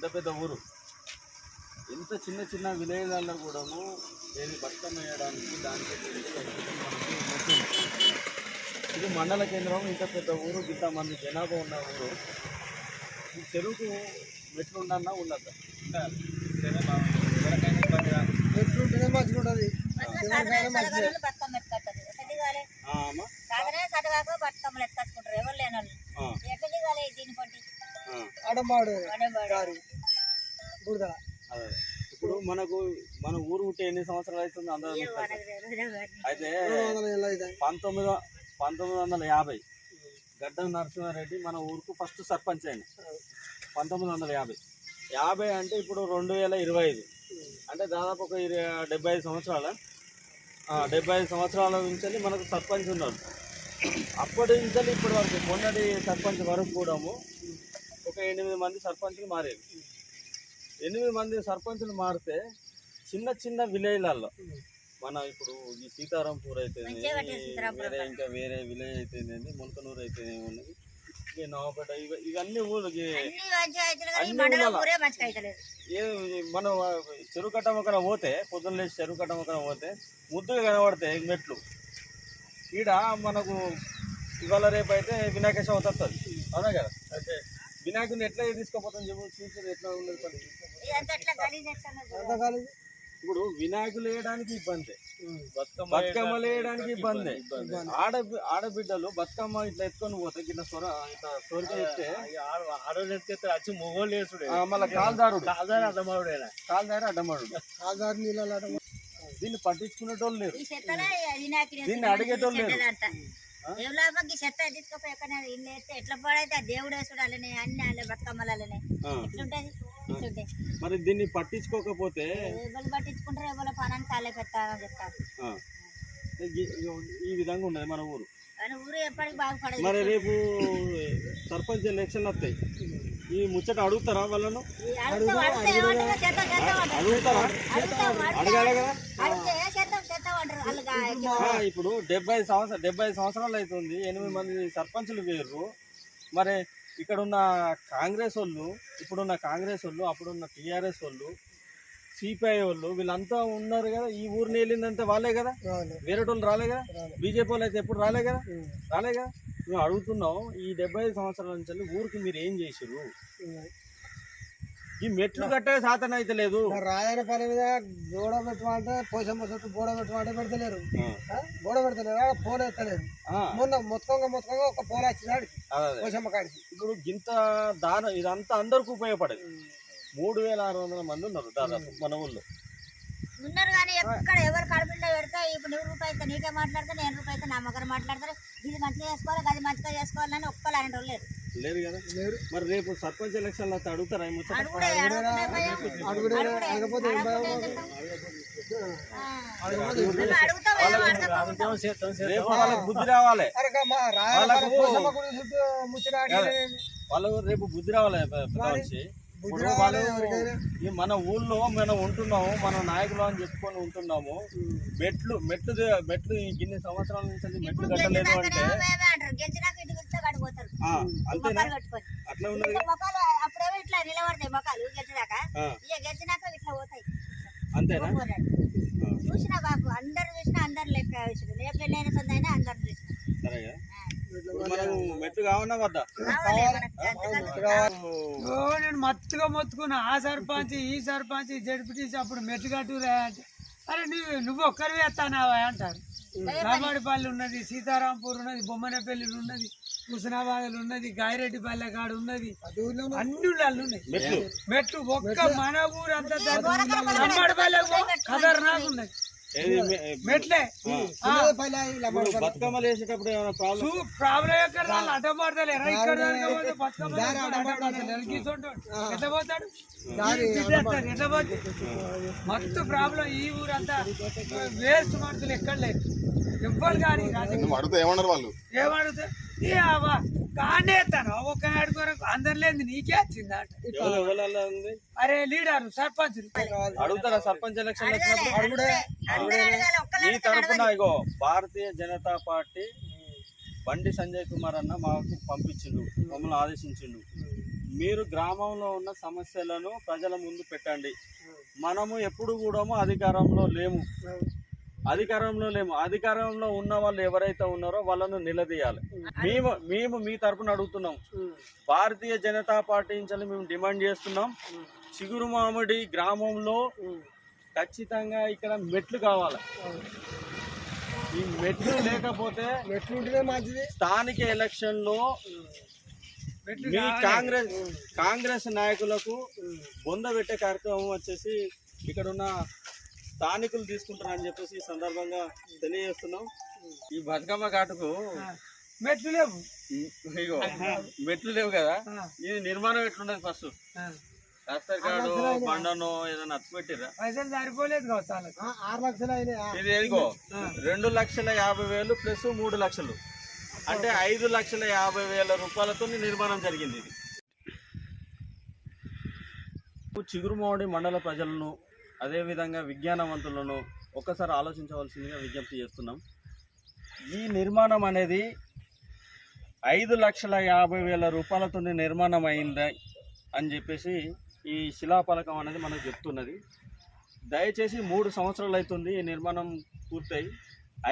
ఇంత పెద్ద ఊరు. ఇంత చిన్న చిన్న విలేజ్లలో కూడాను ఏది బతుకమ్మ వేయడానికి దానికి. ఇది మండల కేంద్రం ఇంత పెద్ద ఊరు ఇంత మంది జనాభా ఉన్న ఊరు. ఈ చెరువుకు మెట్లు ఉండన్నా ఉండద్దా ఇబ్బంది కాదు. ఎట్లుంటేనే మంచిగా ఉంటుంది. సాధన సలగాలు బురద ఇప్పుడు మనకు మన ఊరు పుట్టి ఎన్ని సంవత్సరాలు అవుతుంది అందరూ. అయితే పంతొమ్మిది పంతొమ్మిది వందల యాభై గడ్డం నరసింహారెడ్డి మన ఊరుకు ఫస్ట్ సర్పంచ్ అయిన. పంతొమ్మిది వందల యాభై. యాభై అంటే ఇప్పుడు రెండు వేల ఇరవై ఐదు. అంటే దాదాపు ఒక ఇరవై డెబ్బై ఐదు సంవత్సరాల. ఆ, డెబ్బై ఐదు సంవత్సరాల నుంచి మనకు సర్పంచ్ ఉన్నారు అప్పటి నుంచి ఇప్పటి వరకు మొన్నటి సర్పంచ్ వరకు కూడాము ఒక ఎనిమిది మంది సర్పంచ్లు మారారు ఎనిమిది మంది సర్పంచులు మారితే చిన్న చిన్న విలేజ్లలో మన ఇప్పుడు ఈ సీతారాంపూర్ అయితే వేరే ఇంకా వేరే విలేజ్ అయితేనేది ములకనూరు అయితేనే ఉన్నది ఇక నవాపేట ఇవ- ఇవన్నీ ఈ ఏ మనం చెరువు కట్ట మొక్కన పోతే పొద్దున్న లేచి చెరువు కట్ట మొక్కన పోతే ముద్దుగా కనబడతాయి మెట్లు. ఈడ మనకు ఇవాళ రేపు అయితే వినాయక చవితి వస్తుంది. అవునా కదా? అయితే వినాయకుడిని ఎట్లా తీసుకుపోతాం చెప్పు? చూసి ఎట్లా ఉన్నది కాలేదు ఇప్పుడు వినాయకులు వేయడానికి ఇబ్బంది. ఉమ్. బతుకమ్మలు వేయడానికి ఇబ్బంది. ఆడ ఆడబిడ్డలు బతుకమ్మ ఇట్లా ఎత్తుకొని పోతే ఇట్లా సొర ఇట్లా సొరక ఎత్తే ఆడోళ్ళు ఎత్తే వచ్చి మొగోళ్ళు వేసుడే. ఆ, మళ్ళా కాల్దారుడు. కాదని అర్థమావుడేనా కాల్దారు అడ్డమాడు ఆధార్ నీళ్ళ దీన్ని పట్టించుకునేటోళ్ళు లేరు. దీన్ని అడిగేటోళ్ళు లేరు. చెత్త తీసుకుపోయి ఎక్కడ ఇల్లు వేస్తే ఎట్లా పడైతే ఆ దేవుడు వేసుడు అలానే అన్ని అల్లే బతుకమ్మలు అలానే ఆ, ఎట్లుంటది? ఇట్లుంటే మరి దీన్ని పట్టించుకోకపోతే? ఎవరు పట్టించుకుంటారు ఎవరు పనాన్ని కాలే పెట్టారని చెప్తారు. ఆ, ఈ- విధంగా ఉన్నది మన ఊరు. కానీ ఊరు ఎప్పటికి బాగుపడదు. మరి రేపు సర్పంచ్ ఎలక్షన్లు వస్తాయి. ఈ ముచ్చట అడుగుతారా వాళ్ళను. అడుగుతారా? అడుగుతాం, అడిగితే- అడగాలి కదా అడిగితే చేద్దాం, చేద్దాం అంటారు. వాళ్ళు గా- ఆ, ఇప్పుడు డెబ్బై సంవత్సరాలు డెబ్బై సంవత్సరాలు అవుతుంది ఎనిమిది మంది సర్పంచులు వేరు మరి ఇక్కడ ఉన్న కాంగ్రెస్ వాళ్ళు ఇప్పుడున్న కాంగ్రెస్ వాళ్ళు అప్పుడున్న టీఆర్ఎస్ వాళ్ళు సిపిఐ వాళ్ళు వీళ్ళంతా ఉన్నారు కదా ఈ ఊరిని వెళ్ళిందంటే వాళ్ళే కదా? వేరే వాళ్ళు రాలే కదా. బీజేపీ వాళ్ళు అయితే ఎప్పుడు రాలే కదా. రాలే కదా? మేము అడుగుతున్నాం ఈ డెబ్బై ఐదు సంవత్సరాల నుంచి ఊరికి మీరు ఏం చేసిరు. ఈ మెట్లు కట్టే సాధన అయితే లేదు. రాయన పని మీద గోడ పెట్టమంటే పోసమ్మ చుట్టూ గోడ పెట్టమంటే పెడతలేరు? గోడ పెడతలేరు? ఫోన్ ఎత్తలేదు మొన్న మొత్తంగా మొత్తంగా ఒక ఫోన్ వచ్చినాడు పోసమ్మ కాడికి. ఇప్పుడు గింత దాన ఇదంతా అందరికి ఉపయోగపడేది. మూడు వేల ఆరు వందల మంది ఉన్నారు దాదాపు మన ఊళ్ళో. ఉన్నారు కానీ ఎక్కడ ఎవరు కడుపుండో పెడితే ఇప్పుడు నువ్వు రూపాయి అయితే నీకే మాట్లాడతా నేను రూపాయి అయితే నా మగరు మాట్లాడతారు. ఇది మంచిగా చేసుకోవాలి అది మంచిగా చేసుకోవాలని ఒక్కరు ఆయన వాళ్ళు లేరు. లేరు కదా? లేరు మరి రేపు సర్పంచ్ ఎలక్షన్లు వస్తే అడుగుతారా. రేపు వాళ్ళకి బుద్ధి రావాలి. వాళ్ళకు- రేపు బుద్ధి రావాలి ఇప్పుడు వాళ్ళు మన ఊళ్ళో మనం ఉంటున్నాము మన నాయకులు అని చెప్పుకొని ఉంటున్నాము. మెట్లు మెట్లు మెట్లు ఈ గిన్ని సంవత్సరాల నుంచి మెట్లు కట్టలేదు అంటే అంతేనా? అట్లా మొక్కలు అప్పుడేమో ఇట్లా నిలబడతాయి మొక్కలు గెలిచినాక ఆ, ఇక గెలిచినాక ఇట్లా పోతాయి. అంతేనా. చూసిన బాబు అందరు చూసినా అందరు లెక్క ఏ పెళ్ళైన అందరు చూసిన. మెట్లు నేను మత్తుగా మొత్తుకున్నా. ఆ సర్పంచ్ ఈ సర్పంచ్ జడ్పీటీసీ అప్పుడు మెట్టు కట్టురా అంటే అరే నువ్వు నువ్వు ఒక్కరివే ఎత్తానావా అంటారు. రామాడిపల్లి ఉన్నది సీతారాంపూర్ ఉన్నది బొమ్మనపల్లి ఉన్నది. హుస్నాబాద్ ఉన్నది గాయరెడ్డిపల్లె కాడ ఉన్నది అన్ని ఉన్నాయి. మెట్లు. ఒక్క మన ఊరు అంతా ఖతర్నాక్ ఉన్నది మెట్లే. వేసేటప్పుడు ప్రాబ్లం చూ ప్రాబ్లం ఎక్కడ ఇక్కడ. ఎట్లా పోతాడు? ఈ ఎట్లా ప్రాబ్లం ఊరంతా. వేస్ట్ మనుషులు ఎక్కడ లేరు. ఎవ్వరు కానీ అడిగితే ఏమన్నారు వాళ్ళు? ఏమడుగుతా ఏ అవ్వ కానే ఎత్తాను ఒక్క కొరకు అందరు లేదు నీకే వచ్చింది అంట. అరే లీడర్ సర్పంచ్ అడుగుతారా సర్పంచ్ ఎలక్షన్ తరపున ఇగో భారతీయ జనతా పార్టీ బండి సంజయ్ కుమార్ అన్న మాకు పంపించిండు మమ్మల్ని ఆదేశించిండు. మీరు గ్రామంలో ఉన్న సమస్యలను ప్రజల ముందు పెట్టండి. మనము ఎప్పుడు కూడా అధికారంలో లేము. అధికారంలో లేము. అధికారంలో ఉన్న వాళ్ళు ఎవరైతే ఉన్నారో వాళ్ళను నిలదీయాలి. మేము మేము మీ తరపున అడుగుతున్నాం. భారతీయ జనతా పార్టీ నుంచి మేము డిమాండ్ చేస్తున్నాం. చిగురు మామిడి గ్రామంలో ఖచ్చితంగా ఇక్కడ మెట్లు కావాలి. ఈ మెట్లు లేకపోతే స్థానిక ఎలక్షన్లో మెట్లు మీ. కాంగ్రెస్ కాంగ్రెస్ నాయకులకు బొంద పెట్టే కార్యక్రమం వచ్చేసి ఇక్కడ ఉన్న స్థానికులు తీసుకుంటారని చెప్పేసి ఈ సందర్భంగా తెలియజేస్తున్నాం. ఈ బతుకమ్మ ఘాటుకు మెట్లు లేవు. ఇగో మెట్లు లేవు కదా? ఇది నిర్మాణం ఎట్లున్నది ఫస్ట్ ఆ. రాస్తారు కాడు బండనో ఏదైనా పైసలు సరిపోలేదు ఆరు లక్షలు. ఇది రెండు లక్షల యాభై వేలు ప్లస్ మూడు లక్షలు. అంటే ఐదు లక్షల యాభై వేల రూపాయలతో నిర్మాణం జరిగింది ఇది. చిగురుమావడి మండల ప్రజలను అదేవిధంగా విజ్ఞానవంతులను ఒక్కసారి ఆలోచించవలసిందిగా విజ్ఞప్తి చేస్తున్నాం. ఈ నిర్మాణం అనేది ఐదు లక్షల యాభై వేల రూపాయలతో నిర్మాణం అయింది అని చెప్పేసి ఈ శిలాఫలకం అనేది మనకు చెప్తున్నది. దయచేసి మూడు సంవత్సరాలు అవుతుంది ఈ నిర్మాణం పూర్తయి.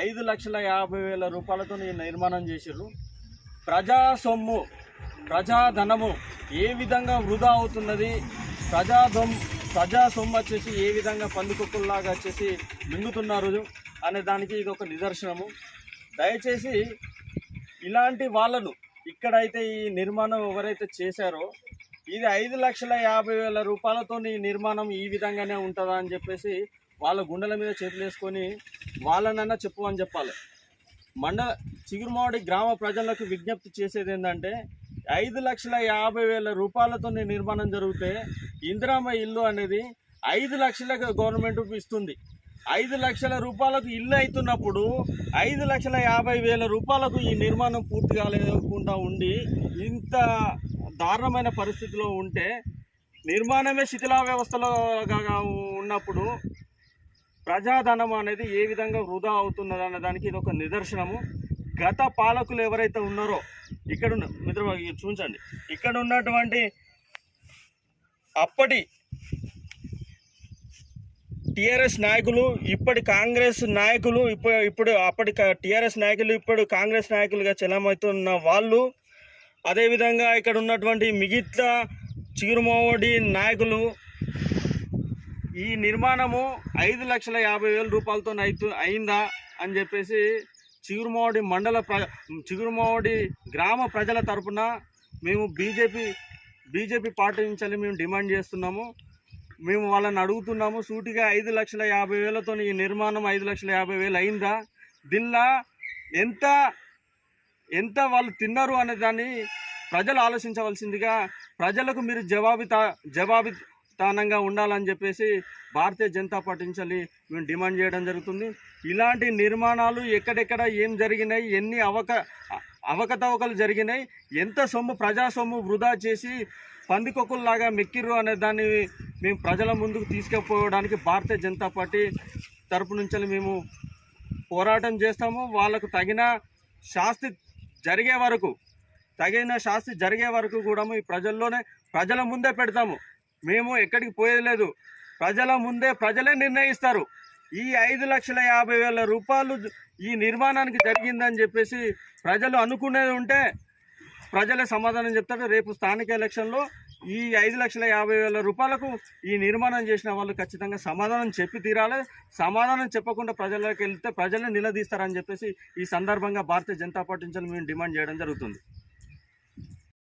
ఐదు లక్షల యాభై వేల రూపాయలతో ఈ నిర్మాణం చేసిర్రు. ప్రజా సొమ్ము ప్రజాధనము ఏ విధంగా వృధా అవుతున్నది ప్రజాధం ప్రజా సొమ్ము వచ్చేసి ఏ విధంగా పందుకొక్కుల్లాగా వచ్చేసి మింగుతున్నారు అనే దానికి ఇది ఒక నిదర్శనము. దయచేసి ఇలాంటి వాళ్ళను ఇక్కడైతే ఈ నిర్మాణం ఎవరైతే చేశారో ఇది ఐదు లక్షల యాభై వేల రూపాయలతో ఈ నిర్మాణం ఈ విధంగానే ఉంటుందా అని చెప్పేసి వాళ్ళ గుండెల మీద చేతులు వేసుకొని వాళ్ళనన్నా చెప్పు అని చెప్పాలి. మండల చిగురుమావడి గ్రామ ప్రజలకు విజ్ఞప్తి చేసేది ఏంటంటే ఐదు లక్షల యాభై వేల రూపాయలతో నిర్మాణం జరిగితే ఇందిరామ ఇల్లు అనేది ఐదు లక్షలకు గవర్నమెంట్ ఇస్తుంది. ఐదు లక్షల రూపాయలకు ఇల్లు అవుతున్నప్పుడు ఐదు లక్షల యాభై వేల రూపాయలకు ఈ నిర్మాణం పూర్తి కాలేకుండా ఉండి ఇంత దారుణమైన పరిస్థితిలో ఉంటే నిర్మాణమే శిథిలా వ్యవస్థలో ఉన్నప్పుడు ప్రజాధనం అనేది ఏ విధంగా వృధా అవుతున్నదన్న దానికి ఇది ఒక నిదర్శనము. గత పాలకులు ఎవరైతే ఉన్నారో ఇక్కడ ఉన్న మిత్ర చూచండి. ఇక్కడ ఉన్నటువంటి అప్పటి టిఆర్ఎస్ నాయకులు ఇప్పటి కాంగ్రెస్ నాయకులు ఇప్పుడు ఇప్పుడు అప్పటి టిఆర్ఎస్ నాయకులు ఇప్పుడు కాంగ్రెస్ నాయకులుగా చలమవుతున్న వాళ్ళు అదేవిధంగా ఇక్కడ ఉన్నటువంటి మిగతా చిగురుమోడి నాయకులు ఈ నిర్మాణము ఐదు లక్షల యాభై వేల రూపాయలతో అయితు అయిందా అని చెప్పేసి చిగురుమావడి మండల ప్ర చిగురుమావడి గ్రామ ప్రజల తరపున మేము బీజేపీ బీజేపీ పార్టీ నుంచి మేము డిమాండ్ చేస్తున్నాము. మేము వాళ్ళని అడుగుతున్నాము సూటిగా ఐదు లక్షల యాభై వేలతో ఈ నిర్మాణం ఐదు లక్షల యాభై వేలు అయిందా? దీనిలా ఎంత ఎంత వాళ్ళు తిన్నారు అనే దాన్ని ప్రజలు ఆలోచించవలసిందిగా ప్రజలకు మీరు జవాబితా స్థానంగా ఉండాలని చెప్పేసి భారతీయ జనతా పార్టీ నుంచి మేము డిమాండ్ చేయడం జరుగుతుంది. ఇలాంటి నిర్మాణాలు ఎక్కడెక్కడ ఏం జరిగినాయి ఎన్ని అవక అవకతవకలు జరిగినాయి ఎంత సొమ్ము ప్రజా సొమ్ము వృధా చేసి పందికొక్కుల్లాగా మెక్కిర్రు అనే దాన్ని మేము ప్రజల ముందుకు తీసుకుపోవడానికి భారతీయ జనతా పార్టీ తరపు నుంచి మేము పోరాటం చేస్తాము. వాళ్ళకు తగిన శాస్తి జరిగే వరకు తగిన శాస్తి జరిగే వరకు కూడా ఈ ప్రజల్లోనే ప్రజల ముందే పెడతాము. మేము ఎక్కడికి పోయేది లేదు. ప్రజల ముందే ప్రజలే నిర్ణయిస్తారు. ఈ ఐదు లక్షల యాభై వేల రూపాయలు ఈ నిర్మాణానికి జరిగిందని చెప్పేసి ప్రజలు అనుకునేది ఉంటే ప్రజలే సమాధానం చెప్తారు. రేపు స్థానిక ఎలక్షన్లో ఈ ఐదు లక్షల యాభై వేల రూపాయలకు ఈ నిర్మాణం చేసిన వాళ్ళు ఖచ్చితంగా సమాధానం చెప్పి తీరాలి. సమాధానం చెప్పకుండా ప్రజలకు వెళ్తే ప్రజలే నిలదీస్తారని చెప్పేసి ఈ సందర్భంగా భారతీయ జనతా పార్టీ నుంచి మేము డిమాండ్ చేయడం జరుగుతుంది.